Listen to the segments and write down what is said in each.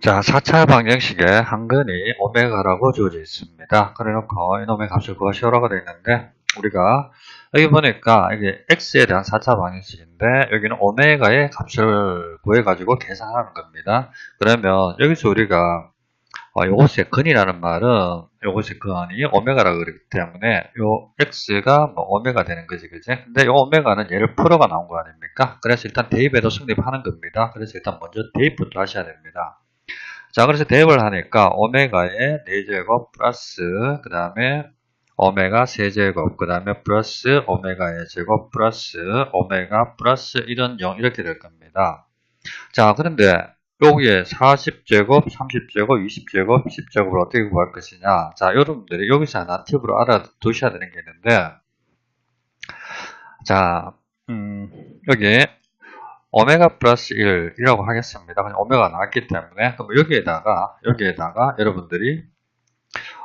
자, 4차 방정식에 한근이 오메가라고 주어져 있습니다. 그래놓고 이놈의 값을 구하시오 라고 되어 있는데 우리가 여기 보니까 이게 x에 대한 4차 방정식인데 여기는 오메가의 값을 구해가지고 계산하는 겁니다. 그러면 여기서 우리가 어, 요것의 근이라는 말은 요것의 근이 오메가라고 그러기 때문에 요 x가 뭐 오메가 되는 거지, 그지? 근데 요 오메가는 얘를 풀어가 나온 거 아닙니까? 그래서 일단 대입에도 성립하는 겁니다. 그래서 일단 먼저 대입부터 하셔야 됩니다. 자, 그래서 대입을 하니까 오메가의 4제곱 플러스 그 다음에 오메가 세제곱 그 다음에 플러스 오메가의 제곱 플러스 오메가 플러스 1은 0 이렇게 될 겁니다. 자, 그런데 여기에 40제곱, 30제곱, 20제곱, 10제곱을 어떻게 구할 것이냐. 자, 여러분들이 여기서 하나 팁으로 알아두셔야 되는 게 있는데, 자, 음, 여기 오메가 플러스 1이라고 하겠습니다. 오메가 나왔기 때문에, 그럼 여기에다가, 여기에다가 여러분들이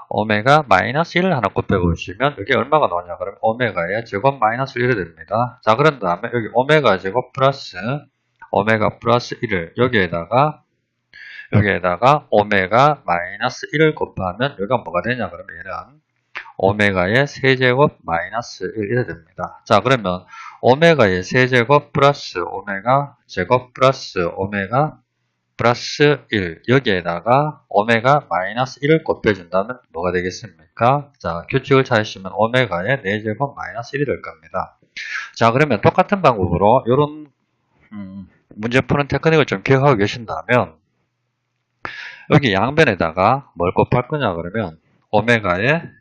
오메가 마이너스 1을 하나 곱해보시면 여기 얼마가 나오냐 그러면 오메가의 제곱 마이너스 1이 됩니다. 자 그런 다음에 여기 오메가 제곱 플러스 오메가 플러스 1을 여기에다가 여기에다가 오메가 마이너스 1을 곱하면 여기가 뭐가 되냐 그러면 얘는 오메가의 세제곱 마이너스 1 이래 됩니다. 자 그러면 오메가의 세제곱 플러스 오메가 제곱 플러스 오메가 플러스 1 여기에다가 오메가 마이너스 1을 곱해준다면 뭐가 되겠습니까? 자 규칙을 찾으시면 오메가의 4제곱 마이너스 1이 될 겁니다. 자 그러면 똑같은 방법으로 이런 음, 문제 푸는 테크닉을 좀 기억하고 계신다면 여기 양변에다가 뭘 곱할 거냐 그러면 오메가의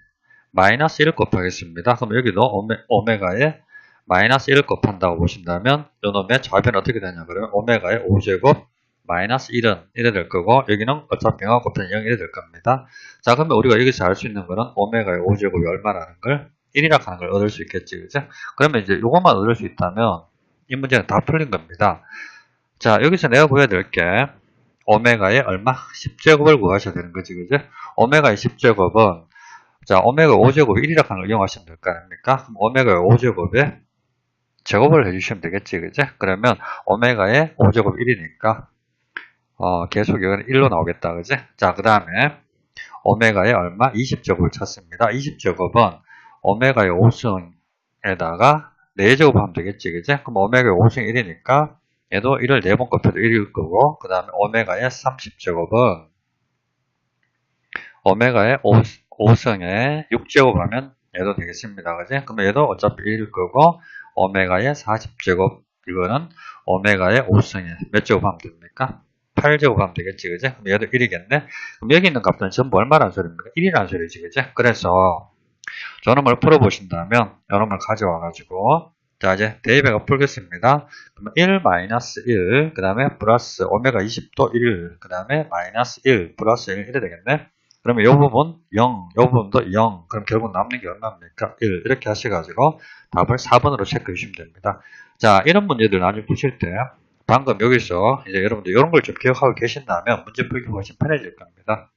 마이너스 1을 곱하겠습니다. 그럼 여기도 오메, 오메가의 마이너스 1을 곱한다고 보신다면 요놈의 좌변 어떻게 되냐 그러면 오메가의 5제곱 마이너스 1은 이래 될 거고 여기는 어차피 0하고 곱하면 0 이래 될 겁니다. 자 그러면 우리가 여기서 알 수 있는 거는 오메가의 5제곱이 얼마라는 걸 1이라 하는 걸 얻을 수 있겠지 그죠? 그러면 이제 요것만 얻을 수 있다면 이 문제는 다 풀린 겁니다. 자 여기서 내가 보여야 될게 오메가의 얼마? 10제곱을 구하셔야 되는 거지 그죠? 오메가의 10제곱은 자 오메가 5제곱 1이라 하는 걸 이용하시면 될 거 아닙니까? 그럼 오메가의 5제곱에 제곱을 해주시면 되겠지 그죠? 그러면 오메가의 5제곱 1이니까 어, 계속 이건 1로 나오겠다. 그지? 자, 그 다음에 오메가의 얼마? 20제곱을 찾습니다. 20제곱은 오메가의 5승에다가 4제곱 하면 되겠지. 그지? 그럼 오메가의 5승 1이니까 얘도 1을 4번 곱해도 1일 거고 그 다음에 오메가의 30제곱은 오메가의 5, 5승에 6제곱 하면 얘도 되겠습니다. 그지? 그러면 얘도 어차피 1일 거고 오메가의 40제곱 이거는 오메가의 5승에 몇 제곱 하면 됩니까? 8제곱 하면 되겠지, 그지? 그럼 얘도 1이겠네? 그럼 여기 있는 값은 전부 얼마란 소리입니까? 1이란 소리지, 그지? 그래서 저놈을 풀어보신다면 이놈을 가져와가지고 자 이제 대입해가 풀겠습니다. 그러면 1 마이너스 1, 그 다음에 플러스 오메가 20도 1, 그 다음에 마이너스 1, 플러스 1 이래 되겠네? 그러면 이 부분 0, 이 부분도 0, 그럼 결국 남는 게 얼마입니까? 1 이렇게 하셔가지고 답을 4번으로 체크해 주시면 됩니다. 자 이런 문제들 나중에 푸실 때 방금 여기서 이제 여러분들 이런 걸 좀 기억하고 계신다면 문제 풀기가 훨씬 편해질 겁니다.